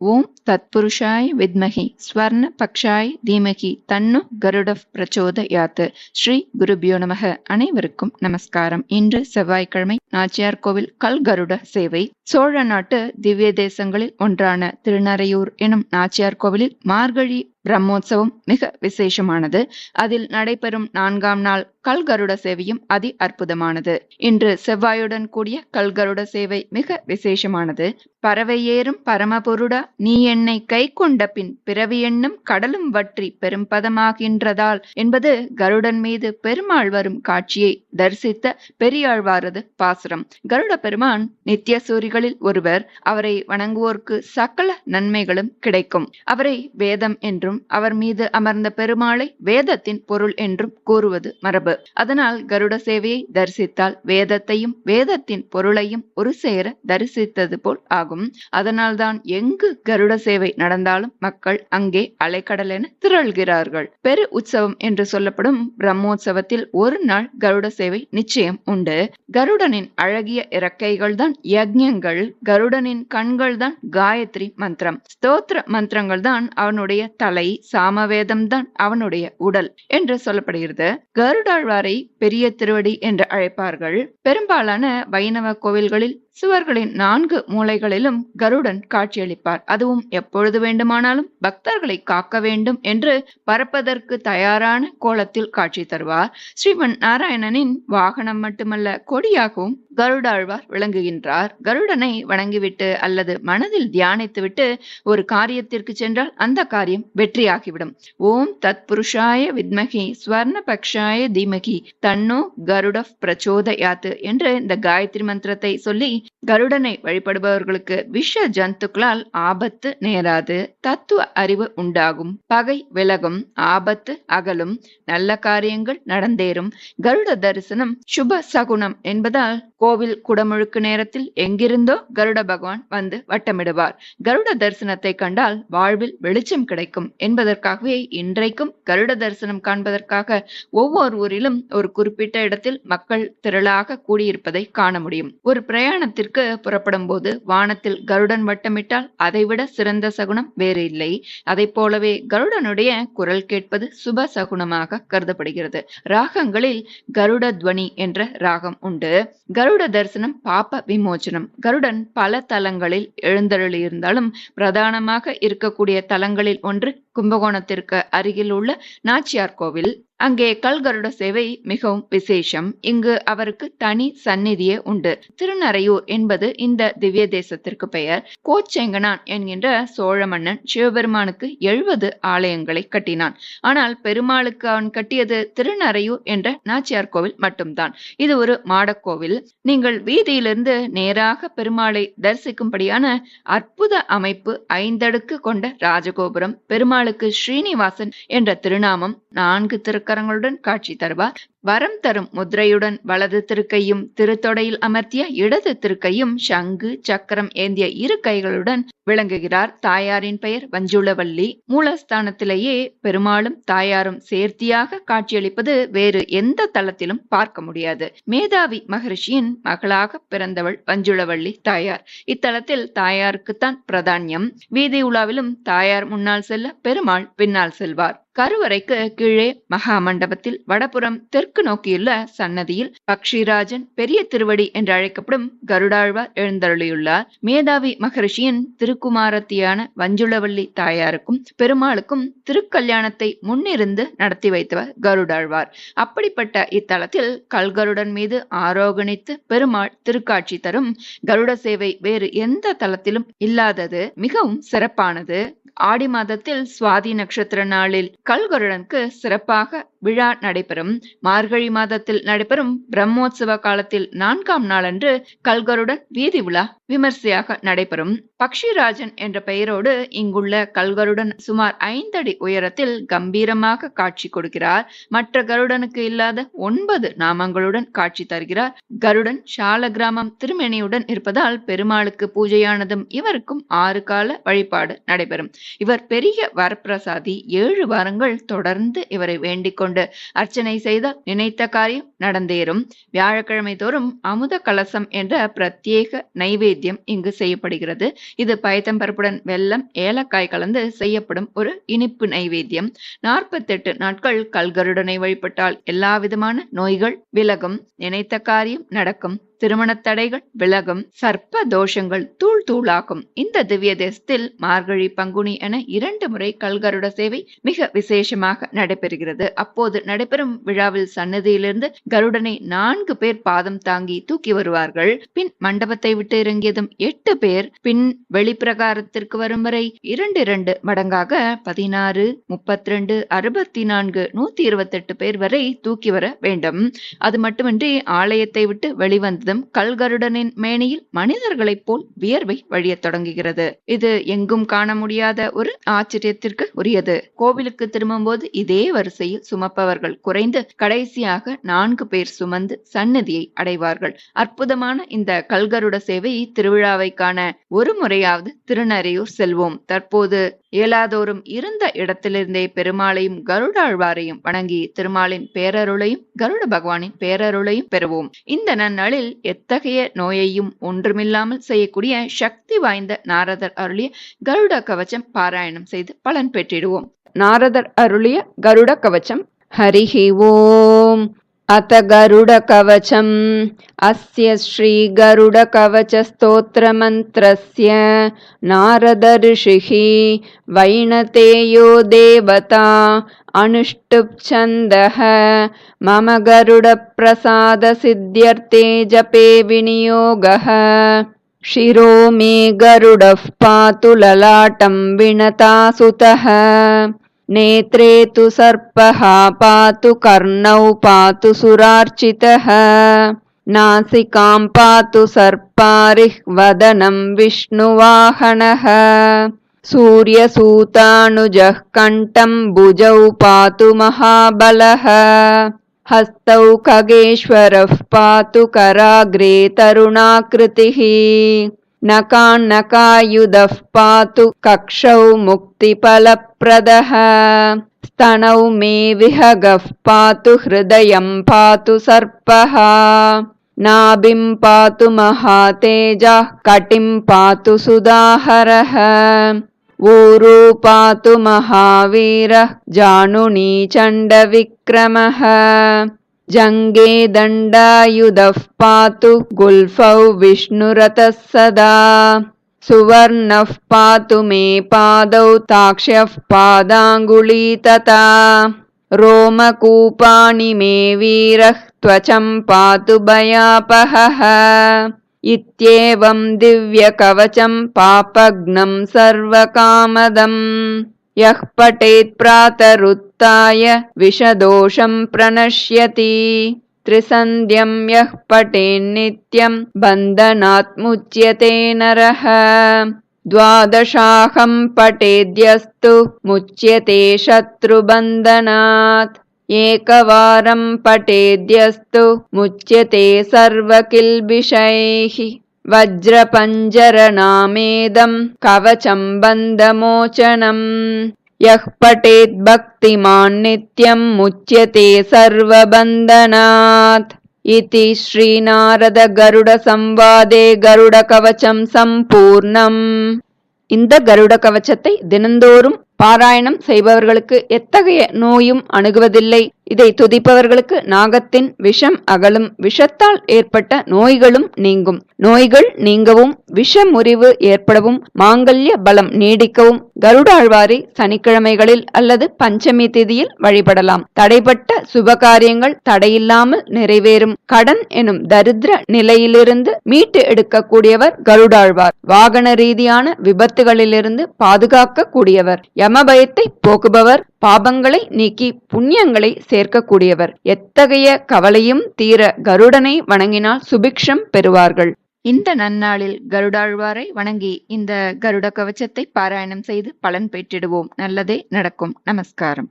ஓம் தத்புருஷாய் வித்மகி ஸ்வர்ண பக்ஷாய் தீமகி தன்னு கருட பிரச்சோதயாத் ஸ்ரீ குருபியோ நமக. அனைவருக்கும் நமஸ்காரம். இன்று செவ்வாய்க்கிழமை நாச்சியார் கோவில் கல்கருட சேவை. சோழ நாட்டு திவ்ய தேசங்களில் ஒன்றான திருநறையூர் எனும் நாச்சியார் கோவிலில் மார்கழி பிரம்மோற்சவம் மிக விசேஷமானது. அதில் நடைபெறும் நான்காம் நாள் கல்கருட சேவையும் அதி அற்புதமானது. இன்று செவ்வாயுடன் கூடிய கல்கருட சேவை மிக விசேஷமானது. பறவை ஏறும் பரமபொருடா நீ என்னை கை கொண்ட பின் பிறவி எண்ணும் கடலும் வற்றி பெரும்பதமாகின்றதால் என்பது கருடன் மீது பெருமாள் வரும் காட்சியை தரிசித்த பெரியாழ்வாரது பாசுரம். கருட பெருமான் நித்திய சூரிகளில் ஒருவர். அவரை வணங்குவோர்க்கு சகல நன்மைகளும் கிடைக்கும். அவரை வேதம் என்றும் என்றும் அவர் மீது அமர்ந்த பெருமாளை வேதத்தின் பொருள் என்றும் கூறுவது மரபு. அதனால் கருட சேவையை தரிசித்தால் வேதத்தையும் வேதத்தின் பொருளையும் ஒரு சேர தரிசித்தது போல் ஆகும். அதனால்தான் எங்கு கருட சேவை நடந்தாலும் மக்கள் அங்கே அலைக்கடல் என திரள்கிறார்கள். பெரு உற்சவம் என்று சொல்லப்படும் பிரம்மோற்சவத்தில் ஒரு நாள் கருட சேவை நிச்சயம் உண்டு. கருடனின் அழகிய இறக்கைகள் தான் யஜ்யங்கள் கருடனின் கண்கள் தான் காயத்ரி மந்திரம். ஸ்தோத்திர மந்திரங்கள் தான் அவனுடைய தலை. சாமவேதம் தான் அவனுடைய உடல் என்று சொல்லப்படுகிறது. கருடாழ்வாரை பெரிய திருவடி என்று அழைப்பார்கள். பெரும்பாலான வைணவ கோவில்களில் சுவர்களின் நான்கு மூலைகளிலும் கருடன் காட்சியளிப்பார். அதுவும் எப்பொழுது வேண்டுமானாலும் பக்தர்களை காக்க வேண்டும் என்று பறப்பதற்கு தயாரான கோலத்தில் காட்சி தருவார். ஸ்ரீமன் நாராயணனின் வாகனம் மட்டுமல்ல கொடியாகவும் கருடாழ்வார் விளங்குகின்றார். கருடனை வணங்கிவிட்டு அல்லது மனதில் தியானித்துவிட்டு ஒரு காரியத்திற்கு சென்றால் அந்த காரியம் வெற்றியாகிவிடும். ஓம் தத் புருஷாய வித்மகி ஸ்வர்ண பக்ஷாய தீமகி தன்னோ கருட பிரச்சோதயாத்து என்று இந்த காயத்ரி மந்திரத்தை சொல்லி கருடனை வழிபடுபவர்களுக்கு விஷ ஜந்துக்களால் ஆபத்து நேராது. தத்துவ அறிவு உண்டாகும். பகை விலகும். ஆபத்து அகலும். நல்ல காரியங்கள் நடந்தேறும். கருட தரிசனம் சுப சகுனம் என்பதால் கோவில் குடமுழுக்கு நேரத்தில் எங்கிருந்தோ கருட பகவான் வந்து வட்டமிடுவார். கருட தரிசனத்தை கண்டால் வாழ்வில் வெளிச்சம் கிடைக்கும் என்பதற்காகவே இன்றைக்கும் கருட தரிசனம் காண்பதற்காக ஒவ்வொரு ஊரிலும் ஒரு குறிப்பிட்ட இடத்தில் மக்கள் திரளாக கூடியிருப்பதை காண முடியும். ஒரு பிரயாணத்திற்கு புறப்படும் போது வானத்தில் கருடன் வட்டமிட்டால் அதைவிட சிறந்த சகுனம் வேறு இல்லை. அதை போலவே கருடனுடைய குரல் கேட்பது சுப சகுனமாக கருதப்படுகிறது. ராகங்களில் கருட துவனி என்ற ராகம் உண்டு. கருட தரிசனம் பாப விமோச்சனம். கருடன் பல தலங்களில் எழுந்தருளியிருந்தாலும் பிரதானமாக இருக்கக்கூடிய தலங்களில் ஒன்று கும்பகோணத்திற்கு அருகில் உள்ள நாச்சியார் கோவில். அங்கே கல்கருட சேவை மிகவும் விசேஷம். இங்கு அவருக்கு தனி சந்நிதியே உண்டு. திருநறையூர் என்பது இந்த திவ்ய தேசத்திற்கு பெயர். கோச்செங்கனான் என்கின்ற சோழ மன்னன் சிவபெருமானுக்கு எழுபது ஆலயங்களை கட்டினான். ஆனால் பெருமாளுக்கு அவன் கட்டியது திருநறையூர் என்ற நாச்சியார் கோவில் மட்டும்தான். இது ஒரு மாடக்கோவில் நீங்கள் வீதியிலிருந்து நேராக பெருமாளை தரிசிக்கும்படியான அற்புத அமைப்பு ஐந்தடுக்கு கொண்ட ராஜகோபுரம் பெருமாளுக்கு ஸ்ரீனிவாசன் என்ற திருநாமம் நான்கு திருக்கரங்களுடன் காட்சி தருவார். வரம் தரும் முத்ரையுடன் வலது திருக்கையும் திருத்தொடையில் அமர்த்திய இடது திருக்கையும் சங்கு சக்கரம் ஏந்திய இரு கைகளுடன் விளங்குகிறார். தாயாரின் பெயர் வஞ்சுளவல்லி. மூலஸ்தானத்திலேயே பெருமாளும் தாயாரும் சேர்த்தியாக காட்சியளிப்பது வேறு எந்த தளத்திலும் பார்க்க முடியாது. மேதாவி மகரிஷியின் மகளாக பிறந்தவள் வஞ்சுளவள்ளி தாயார். இத்தலத்தில் தாயாருக்குத்தான் பிரதானியம். வீதி உலாவிலும் தாயார் முன்னால் செல்ல பெருமாள் பின்னால் செல்வார். கருவறைக்கு கீழே மகா மண்டபத்தில் வடபுறம் தெற்கு தெற்கு நோக்கியுள்ள சன்னதியில் பக்ஷிராஜன் பெரிய திருவடி என்று அழைக்கப்படும் கருடாழ்வார் எழுந்தருளியுள்ளார். மேதாவி மகரிஷியின் திருக்குமாரத்தியான வஞ்சுளவள்ளி தாயாருக்கும் பெருமாளுக்கும் திருக்கல்யாணத்தை முன்னிருந்து நடத்தி வைத்தவர் கருடாழ்வார். அப்படிப்பட்ட இத்தலத்தில் கல்கருடன் மீது ஆரோகணித்து பெருமாள் திருக்காட்சி தரும் கருட சேவை வேறு எந்த தலத்திலும் இல்லாதது மிகவும் சிறப்பானது. ஆடி மாதத்தில் சுவாதி நட்சத்திர நாளில் கல்கருடனுக்கு சிறப்பாக விழா நடைபெறும். மார்கழி மாதத்தில் நடைபெறும் பிரம்மோற்சவ காலத்தில் நான்காம் நாளன்று கல்கருடன் வீதி விழா விமர்சையாக நடைபெறும். பக்ஷிராஜன் என்ற பெயரோடு இங்குள்ள கல்கருடன் சுமார் ஐந்தடி உயரத்தில் கம்பீரமாக காட்சி கொடுக்கிறார். மற்ற கருடனுக்கு இல்லாத ஒன்பது நாமங்களுடன் காட்சி தருகிறார். கருடன் சால கிராமம் திருமேனியுடன் இருப்பதால் பெருமாளுக்கு பூஜையானதும் இவருக்கும் ஆறு கால வழிபாடு நடைபெறும். இவர் பெரிய வரப்பிரசாதி ஏழு வாரங்கள் தொடர்ந்து இவரை வேண்டிக் கொண்டு அர்ச்சனை செய்தால் நினைத்த காரியம் நடந்தேறும். வியாழக்கிழமை தோறும் அமுத கலசம் என்ற பிரத்யேக நைவேத்தியம் இங்கு செய்யப்படுகிறது. இது பயத்தம்பருப்புடன் வெல்லம் ஏலக்காய் கலந்து செய்யப்படும் ஒரு இனிப்பு நைவேத்தியம். நாற்பத்தெட்டு நாட்கள் கல்கருடனை வழிபட்டால் எல்லா விதமான நோய்கள் விலகும். நினைத்த காரியம் நடக்கும். திருமணத் தடைகள் விலகும் சர்ப்ப தோஷங்கள் தூள் தூளாகும் இந்த திவ்ய தேசத்தில் மார்கழி பங்குனி என இரண்டு முறை கல்கருட சேவை மிக விசேஷமாக நடைபெறுகிறது. அப்போது நடைபெறும் விழாவில் சன்னதியிலிருந்து கருடனை நான்கு பேர் பாதம் தாங்கி தூக்கி வருவார்கள். பின் மண்டபத்தை விட்டு இறங்கியதும் எட்டு பேர். பின் வெளிப்பிரகாரத்திற்கு வரும் வரை இரண்டு இரண்டு மடங்காக பதினாறு முப்பத்தி ரெண்டு அறுபத்தி நான்கு நூத்தி இருபத்தி எட்டு பேர் வரை தூக்கி வர வேண்டும். அது மட்டுமின்றி ஆலயத்தை விட்டு வெளிவந்தது வெளிவந்ததும் கல்கருடனின் மேனியில் மனிதர்களைப் போல் வியர்வை வழியத் தொடங்குகிறது. இது எங்கும் காண முடியாத ஒரு ஆச்சரியத்திற்கு உரியது. கோவிலுக்கு திரும்பும்போது இதே வரிசையில் சுமப்பவர்கள் குறைந்து கடைசியாக நான்கு பேர் சுமந்து சன்னதியை அடைவார்கள். அற்புதமான இந்த கல்கருட சேவை திருவிழாவை காண ஒரு முறையாவது திருநறையூர் செல்வோம். தற்போது இயலாதோறும் இருந்த இடத்திலிருந்தே பெருமாளையும் கருடாழ்வாரையும் வணங்கி திருமாலின் பேரருளையும் கருட பகவானின் பேரருளையும் பெறுவோம். இந்த நன்னாளில் எத்தகைய நோயையும் ஒன்றுமில்லாமல் செய்யக்கூடிய சக்தி வாய்ந்த நாரதர் அருளிய கருட கவச்சம் பாராயணம் செய்து பலன் பெற்றிடுவோம் நாரதர் அருளிய கருட கவச்சம் ஹரிஹி ஓம் अथ गरुडकवचम् अस्य श्रीगरुडकवचस्तोत्रमन्त्रस्य नारदऋषिः वैणतेयो देवता अनुष्टुप्छन्दः मम गरुडप्रसादसिद्ध्यर्थे जपे विनियोगः शिरो मे गरुडः पातु ललाटं विणतासुतः नेत्रे तु सर्पः पातु कर्णौ पातु सुरार्चितः नासिकां पातु सर्पारिः वदनं विष्णुवाहनः सूर्यसूतानुजः कण्ठं भुजौ पातु महाबलः। हस्तौ खगेश्वरः पातु कराग्रे तरुणाकृतिः। नकान्नकायुधः पातु कक्षौ मुक्तिफलप्रदः। स्तनौ मे विहगः पातु हृदयं पातु सर्पः। नाभिं पातु महातेजः कटिं पातु सुधाहरः ऊरू पातु महावीरः जानुनी चण्डविक्रमः। जङ्गे दण्डायुधः पातु गुल्फौ विष्णुरथः सदा। सुवर्णः पातु मे पादौ ताक्ष्यः पादाङ्गुली तथा। रोमकूपाणि मे वीरः त्वचं पातु भयापहः इत्येवं दिव्यकवचं पापघ्नं सर्वकामदम्। यः पठेत् प्रातरुत्थाय विषदोषं प्रणश्यति। त्रिसन्ध्यं यः पठेन्नित्यं बन्धनात् मुच्यते नरः। द्वादशाहं पठेद्यस्तु मुच्यते शत्रुबन्धनात् एकवारं पठेद्यस्तु मुच्यते सर्वकिल्बिषैः वज्रपञ्जरनामेदं कवचं बन्धमोचनम् यः पठेत् भक्तिमान् नित्यं मुच्यते सर्वबन्धनात् इति श्रीनारदगरुडसंवादे गरुडकवचं सम्पूर्णम् இந்த கருட கவச்சத்தை தினந்தோறும் பாராயணம் செய்பவர்களுக்கு எத்தகைய நோயும் அணுகுவதில்லை. இதை துதிப்பவர்களுக்கு நாகத்தின் விஷம் அகலும். விஷத்தால் ஏற்பட்ட நோய்களும் நீங்கும். நோய்கள் நீங்கவும் விஷ முறிவு ஏற்படவும் மாங்கல்ய பலம் நீடிக்கவும் கருடாழ்வாரை சனிக்கிழமைகளில் அல்லது பஞ்சமி திதியில் வழிபடலாம். தடைப்பட்ட சுபகாரியங்கள் தடையில்லாமல் நிறைவேறும். கடன் எனும் தரித்திர நிலையிலிருந்து மீட்டு எடுக்கக்கூடியவர் கருடாழ்வார். வாகன ரீதியான விபத்துகளிலிருந்து பாதுகாக்க கூடியவர் யமபயத்தை போக்குபவர் பாபங்களை நீக்கி புண்ணியங்களை சேர்க்கக்கூடியவர். எத்தகைய கவலையும் தீர கருடனை வணங்கினால் சுபிக்ஷம் பெறுவார்கள். இந்த நன்னாளில் கருடாழ்வாரை வணங்கி இந்த கருட கவச்சத்தை பாராயணம் செய்து பலன் பெற்றிடுவோம். நல்லதே நடக்கும். நமஸ்காரம்.